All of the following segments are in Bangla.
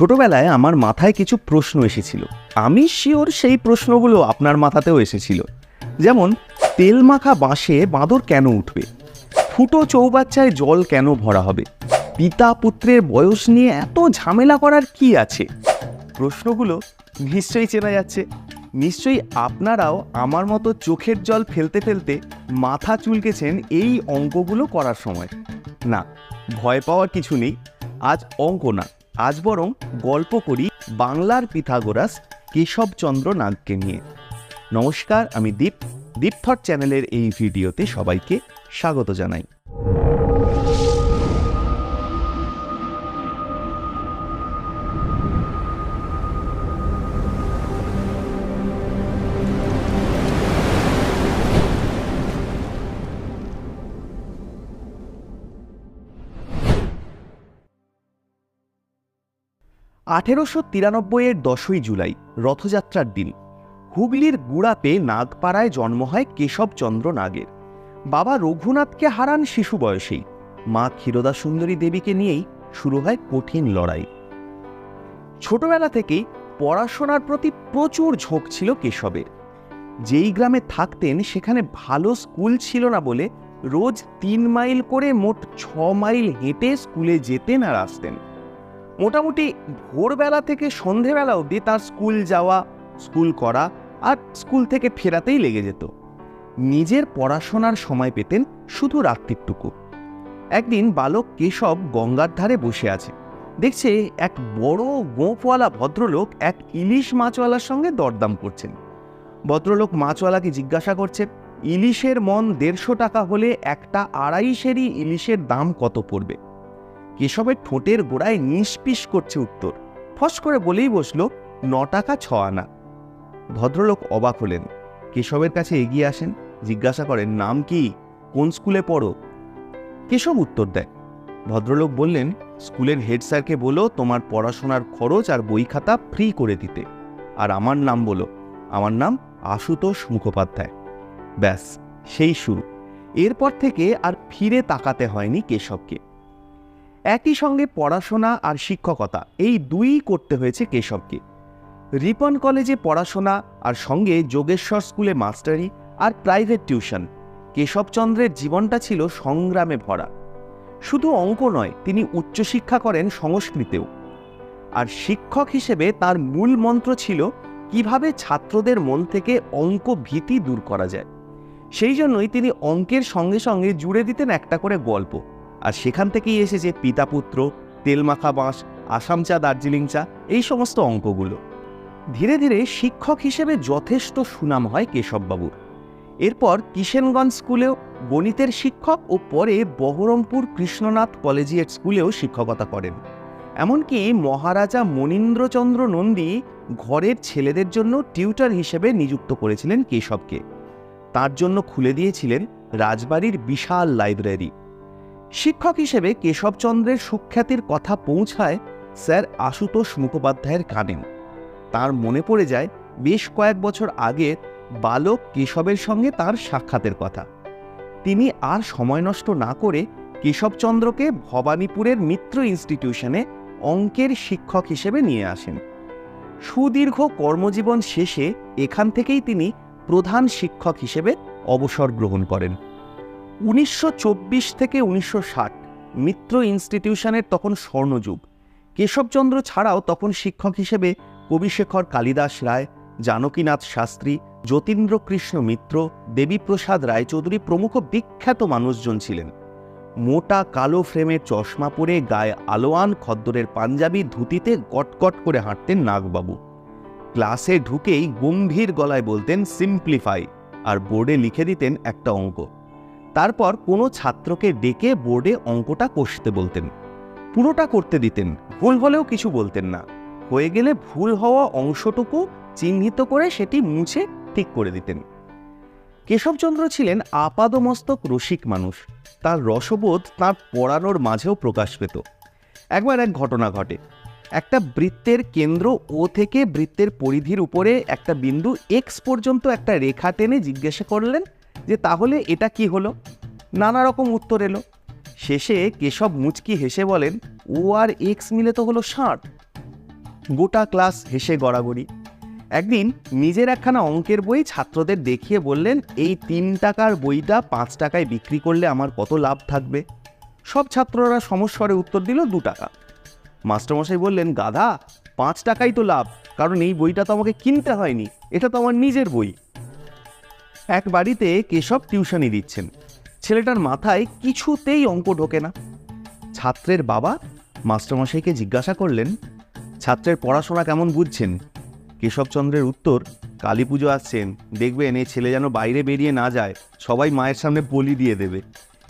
ছোটবেলায় আমার মাথায় কিছু প্রশ্ন এসেছিল। আমি শিওর সেই প্রশ্নগুলো আপনার মাথাতেও এসেছিল। যেমন, তেল মাখা বাঁশে বাঁদর কেন উঠবে? ফুটো চৌবাচ্চায় জল কেন ভরা হবে? পিতা পুত্রের বয়স নিয়ে এত ঝামেলা করার কি আছে? প্রশ্নগুলো নিশ্চয়ই চেনা যাচ্ছে। নিশ্চয়ই আপনারাও আমার মতো চোখের জল ফেলতে ফেলতে মাথা চুলকেছেন এই অঙ্কগুলো করার সময়। না, ভয় পাওয়ার কিছু নেই। আজ অঙ্ক না। আজ বরং গল্প করি বাংলার পিথাগোরাস কেশবচন্দ্র নাগকে নিয়ে। নমস্কার, আমি দীপ। দীপথট চ্যানেলের এই ভিডিওতে সবাইকে স্বাগত জানাই। আঠেরোশো তিরানব্বইয়ের দশই জুলাই, রথযাত্রার দিন। হুগলির গুড়াপে নাগপাড়ায় জন্ম হয় কেশবচন্দ্র নাগের। বাবা রঘুনাথকে হারান শিশু বয়সেই। মা ক্ষীরদা সুন্দরী দেবীকে নিয়েই শুরু হয় কঠিন লড়াই। ছোটবেলা থেকেই পড়াশোনার প্রতি প্রচুর ঝোঁক ছিল কেশবের। যেই গ্রামে থাকতেন, সেখানে ভালো স্কুল ছিল না বলে রোজ তিন মাইল করে মোট ছ মাইল হেঁটে স্কুলে যেতেন আর আসতেন। মোটামুটি ভোরবেলা থেকে সন্ধেবেলা অবধি তার স্কুল যাওয়া, স্কুল করা আর স্কুল থেকে ফেরাতেই লেগে যেত। নিজের পড়াশোনার সময় পেতেন শুধু রাত্রিটুকু। একদিন বালক কেশব গঙ্গার ধারে বসে আছে। দেখছে এক বড় গোঁপওয়ালা ভদ্রলোক এক ইলিশ মাছওয়ালার সঙ্গে দরদাম করছেন। ভদ্রলোক মাছওয়ালাকে জিজ্ঞাসা করছে, ইলিশের মন দেড়শো টাকা হলে একটা আড়াইশেরই ইলিশের দাম কত পড়বে? কেশবের ঠোঁটের গোড়ায় নিষ্পিস করছে উত্তর। ফস করে বলেই বসল ন টাকা ছ আনা ভদ্রলোক অবাক হলেন। কেশবের কাছে এগিয়ে আসেন, জিজ্ঞাসা করেন, নাম কি? কোন স্কুলে পড়ো? কেশব উত্তর দেয় ভদ্রলোক বললেন, স্কুলের হেড স্যারকে বলো, তোমার পড়াশোনার খরচ আর বই খাতা ফ্রি করে দিতে। আর আমার নাম বলো। আমার নাম আশুতোষ মুখোপাধ্যায়। ব্যাস, সেই শুরু। এরপর থেকে আর ফিরে তাকাতে হয়নি কেশবকে। একই সঙ্গে পড়াশোনা আর শিক্ষকতা, এই দুই করতে হয়েছে কেশবকে। রিপন কলেজে পড়াশোনা আর সঙ্গে যোগেশ্বর স্কুলে মাস্টারি আর প্রাইভেট টিউশন। কেশবচন্দ্রের জীবনটা ছিল সংগ্রামে ভরা। শুধু অঙ্ক নয়, তিনি উচ্চশিক্ষা করেন সংস্কৃতেও। আর শিক্ষক হিসেবে তার মূল মন্ত্র ছিল, কীভাবে ছাত্রদের মন থেকে অঙ্ক ভীতি দূর করা যায়? সেই জন্যই তিনি অঙ্কের সঙ্গে সঙ্গে জুড়ে দিতেন একটা করে গল্প। আর সেখান থেকেই এসেছে পিতাপুত্র, তেলমাখা বাঁশ, আসাম চা, দার্জিলিং চা, এই সমস্ত অঙ্কগুলো। ধীরে ধীরে শিক্ষক হিসেবে যথেষ্ট সুনাম হয় কেশববাবুর। এরপর কিষেনগঞ্জ স্কুলেও গণিতের শিক্ষক ও পরে বহরমপুর কৃষ্ণনাথ কলেজিয়েট স্কুলেও শিক্ষকতা করেন। এমনকি মহারাজা মনীন্দ্রচন্দ্র নন্দী ঘরের ছেলেদের জন্য টিউটার হিসেবে নিযুক্ত করেছিলেন কেশবকে। তার জন্য খুলে দিয়েছিলেন রাজবাড়ির বিশাল লাইব্রেরি। শিক্ষক হিসেবে কেশবচন্দ্রের সুখ্যাতির কথা পৌঁছায় স্যার আশুতোষ মুখোপাধ্যায়ের কানে। তার মনে পড়ে যায়, বেশ কয়েক বছর আগে বালক কেশবের সঙ্গে তার সাক্ষাতের কথা। তিনি আর সময় নষ্ট না করে কেশবচন্দ্রকে ভবানীপুরের মিত্র ইনস্টিটিউশনে অঙ্কের শিক্ষক হিসেবে নিয়ে আসেন। সুদীর্ঘ কর্মজীবন শেষে এখান থেকেই তিনি প্রধান শিক্ষক হিসেবে অবসর গ্রহণ করেন। উনিশশো চব্বিশ থেকে উনিশশো ষাট, মিত্র ইনস্টিটিউশনের তখন স্বর্ণযুগ। কেশবচন্দ্র ছাড়াও তখন শিক্ষক হিসেবে কবিশেখর কালিদাস রায়, জানকীনাথ শাস্ত্রী যতীন্দ্র কৃষ্ণ মিত্র, দেবীপ্রসাদ রায়চৌধুরী প্রমুখ বিখ্যাত মানুষজন ছিলেন। মোটা কালো ফ্রেমের চশমা পরে গায়ে আলোয়ান খদ্দরের পাঞ্জাবি ধুতিতে গটগট করে হাঁটতেন নাগবাবু। ক্লাসে ঢুকেই গম্ভীর গলায় বলতেন, সিম্পলিফাই আর বোর্ডে লিখে দিতেন একটা অঙ্ক। তারপর কোনো ছাত্রকে ডেকে বোর্ডে অঙ্কটা কষতে বলতেন। পুরোটা করতে দিতেন, ভুল হলেও কিছু বলতেন না। হয়ে গেলে ভুল হওয়া অংশটুকু চিহ্নিত করে সেটি মুছে ঠিক করে দিতেন। কেশবচন্দ্র ছিলেন আপাদমস্তক রসিক মানুষ। তার রসবোধ তার পড়ানোর মাঝেও প্রকাশ পেত। একবার এক ঘটনা ঘটে। একটা বৃত্তের কেন্দ্র ও থেকে বৃত্তের পরিধির উপরে একটা বিন্দু এক্স পর্যন্ত একটা রেখা টেনে জিজ্ঞাসা করলেন যে তাহলে এটা কি হলো? নানা রকম উত্তর এলো। শেষে কেশব মুচকি হেসে বলেন, ও আর এক্স মিলে তো হলো ষাট। গোটা ক্লাস হেসে গড়াগড়ি। একদিন নিজের একখানা অঙ্কের বই ছাত্রদের দেখিয়ে বললেন, এই তিন টাকার বইটা পাঁচ টাকায় বিক্রি করলে আমার কত লাভ থাকবে? সব ছাত্ররা সমস্বরে উত্তর দিল, দু টাকা। মাস্টারমশাই বললেন, গাধা, পাঁচ টাকাই তো লাভ, কারণ এই বইটা তো আমাকে কিনতে হয়নি, এটা তো আমার নিজের বই। এক বাড়িতে কেশব টিউশনি দিচ্ছেন। ছেলেটার মাথায় কিছুতেই অঙ্ক ঢোকে না। ছাত্রের বাবা মাস্টারমশাইকে জিজ্ঞাসা করলেন, ছাত্রের পড়াশোনা কেমন বুঝছেন? কেশবচন্দ্রের উত্তর, কালী পুজো আসছেন। দেখবেন এই ছেলে যেন বাইরে বেরিয়ে না যায়, সবাই মায়ের সামনে বলি দিয়ে দেবে।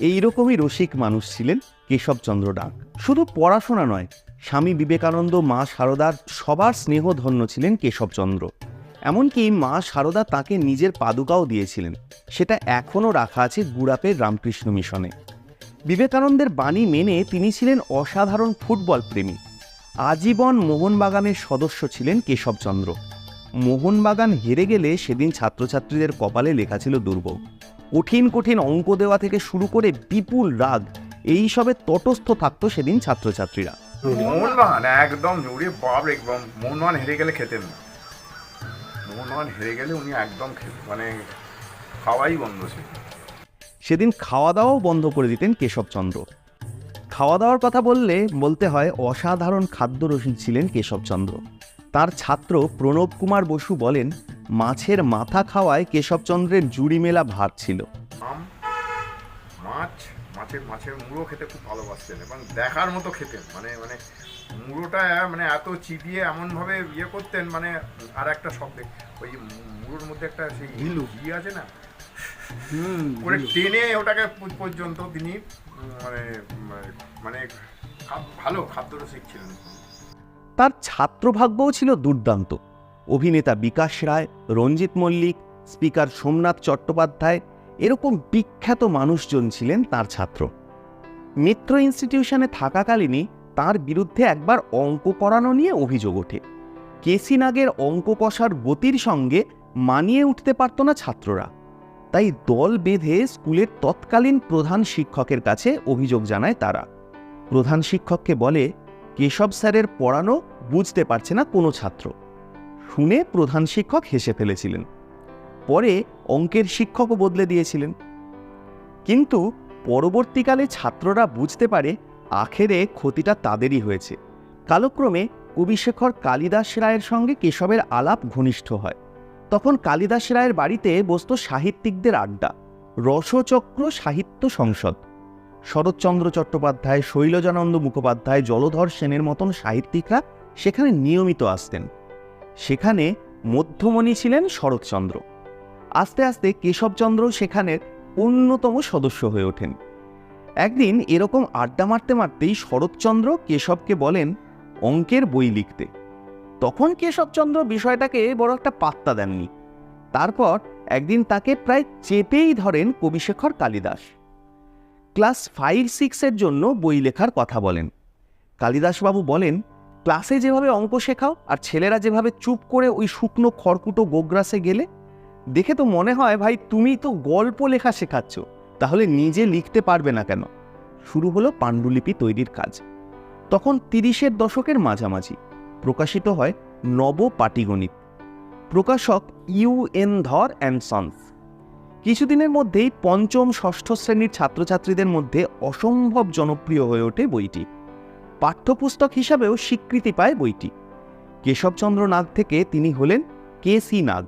এই রকমই রসিক মানুষ ছিলেন কেশবচন্দ্র ডাক শুধু পড়াশোনা নয়, স্বামী বিবেকানন্দ, মা সারদার সবার স্নেহধন্য ছিলেন কেশবচন্দ্র এমনকি মা সারদা তাকে নিজের পাদুকাও দিয়েছিলেন। সেটা এখনও রাখা আছে গুড়াপের রামকৃষ্ণ মিশনে। বিবেকানন্দের বাণী মেনে তিনি ছিলেন অসাধারণ ফুটবল প্রেমী। আজীবন মোহনবাগানের সদস্য ছিলেন কেশবচন্দ্র। মোহনবাগান হেরে গেলে সেদিন ছাত্রছাত্রীদের কপালে লেখা ছিল দুর্ভোগ। কঠিন কঠিন অঙ্ক দেওয়া থেকে শুরু করে বিপুল রাগ, এই সবে তটস্থ থাকতো সেদিন ছাত্রছাত্রীরা। মোহনবাগান, একদম ওরে বাপ একদম। মোহনবাগান হেরে গেলে খেতেন না। মোহনবাগান হেরে গেলে উনি একদম মানে খাওয়াই বন্ধ ছিল। সেদিন খাওয়া দাওয়াও বন্ধ করে দিতেন কেশবচন্দ্র। খাওয়া দাওয়ার কথা বললে বলতে হয় অসাধারণ খাদ্যরসিক ছিলেন কেশবচন্দ্র। তার ছাত্র প্রণব কুমার বসু বলেন মাছের মাথা খাওয়ায় কেশবচন্দ্রের জুড়ি মেলা ভার ছিল। মাছ মাছের মাছের মুড়ো খেতে খুব ভালোবাসতেন এবং দেখার মতো খেতেন। মানে মানে মুড়োটা মানে এত চিবিয়ে এমনভাবে ইয়ে করতেন মানে আর একটা শব্দে ওই মুড়োর মধ্যে একটা সেই হিলু। ঘি আছে না? করে টেনে ওটাকে পর্যন্ত তিনি মানে মানে- ভালো খাদ্যরসিক ছিলেন তার ছাত্রভাগ্যও ছিল দুর্দান্ত। অভিনেতা বিকাশ রায় রঞ্জিত মল্লিক স্পিকার সোমনাথ চট্টোপাধ্যায় এরকম বিখ্যাত মানুষজন ছিলেন তার ছাত্র। মিত্র ইনস্টিটিউশনে থাকাকালীনই তার বিরুদ্ধে একবার অঙ্ক করানো নিয়ে অভিযোগ ওঠে। কেসি নাগের অঙ্ক কষার গতির সঙ্গে মানিয়ে উঠতে পারত না ছাত্ররা। তাই দল বেঁধে স্কুলের তৎকালীন প্রধান শিক্ষকের কাছে অভিযোগ জানায় তারা। প্রধান শিক্ষককে বলে, কেশব স্যারের পড়ানো বুঝতে পারছে না কোনো ছাত্র। শুনে প্রধান শিক্ষক হেসে ফেলেছিলেন। পরে অঙ্কের শিক্ষকও বদলে দিয়েছিলেন। কিন্তু পরবর্তীকালে ছাত্ররা বুঝতে পারে আখেরে ক্ষতিটা তাদেরই হয়েছে। কালক্রমে কবিশেখর কালিদাস রায়ের সঙ্গে কেশবের আলাপ ঘনিষ্ঠ হয়। তখন কালিদাস রায়ের বাড়িতে বসত সাহিত্যিকদের আড্ডা। রসচক্র সাহিত্য সংসদ। শরৎচন্দ্র চট্টোপাধ্যায়, শৈলজানন্দ মুখোপাধ্যায়, জলধর সেনের মতন সাহিত্যিকরা সেখানে নিয়মিত আসতেন। সেখানে মধ্যমণি ছিলেন শরৎচন্দ্র। আস্তে আস্তে কেশবচন্দ্র সেখানের অন্যতম সদস্য হয়ে ওঠেন। একদিন এরকম আড্ডা মারতে মারতেই শরৎচন্দ্র কেশবকে বলেন, অঙ্কের বই লিখতে। তখন কেশবচন্দ্র বিষয়টাকে বড় একটা পাত্তা দেননি। তারপর একদিন তাকে প্রায় চেপেই ধরেন কবিশেখর কালিদাস। ক্লাস ফাইভ সিক্সের জন্য বই লেখার কথা বলেন। কালিদাসবাবু বলেন, ক্লাসে যেভাবে অঙ্ক শেখাও আর ছেলেরা যেভাবে চুপ করে ওই শুকনো খড়কুটো গোগ্রাসে গেলে দেখে তো মনে হয়, ভাই, তুমি তো গল্প লেখা শেখাচ্ছ, তাহলে নিজে লিখতে পারবে না কেন? শুরু হলো পাণ্ডুলিপি তৈরির কাজ। তখন তিরিশের দশকের মাঝামাঝি, প্রকাশিত হয় নব পাটিগণিত প্রকাশক U N Dhar and sons. কিছুদিনের মধ্যেই পঞ্চম, ষষ্ঠ শ্রেণির ছাত্রছাত্রীদের মধ্যে অসম্ভব জনপ্রিয় হয়ে ওঠে বইটি। পাঠ্যপুস্তক হিসাবেও স্বীকৃতি পায় বইটি। কেশবচন্দ্র নাগ থেকে তিনি হলেন কে সি নাগ।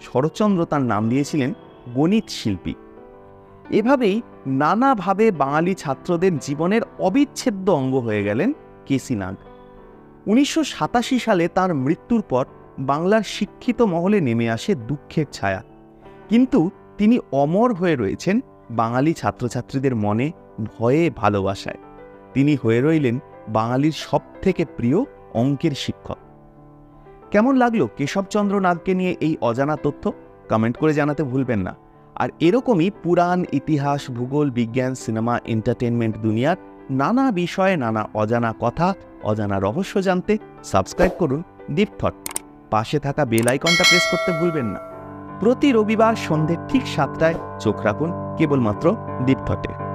শরৎচন্দ্র তার নাম দিয়েছিলেন গণিত শিল্পী। এভাবেই নানাভাবে বাঙালি ছাত্রদের জীবনের অবিচ্ছেদ্য অঙ্গ হয়ে গেলেন কেসি নাগ। উনিশশো সাতাশি সালে তার মৃত্যুর পর বাংলার শিক্ষিত মহলে নেমে আসে দুঃখের ছায়া। কিন্তু তিনি অমর হয়ে রয়েছেন বাঙালি ছাত্রছাত্রীদের মনে, ভয়ে, ভালোবাসায়। তিনি হয়ে রইলেন বাঙালির সবথেকে প্রিয় অঙ্কের শিক্ষক। কেমন লাগল কেশবচন্দ্র নাগকে নিয়ে এই অজানা তথ্য? কমেন্ট করে জানাতে ভুলবেন না। আর এরকমই পুরাণ, ইতিহাস, ভূগোল, বিজ্ঞান, সিনেমা এন্টারটেনমেন্ট দুনিয়ার নানা বিষয়ে নানা অজানা কথা, অজানা রহস্য জানতে সাবস্ক্রাইব করুন ডিপ থট পাশে থাকা বেল আইকনটা প্রেস করতে ভুলবেন না। প্রতি রবিবার সন্ধে ঠিক সাতটায় চোখ রাখুন কেবলমাত্র ডিপ থটে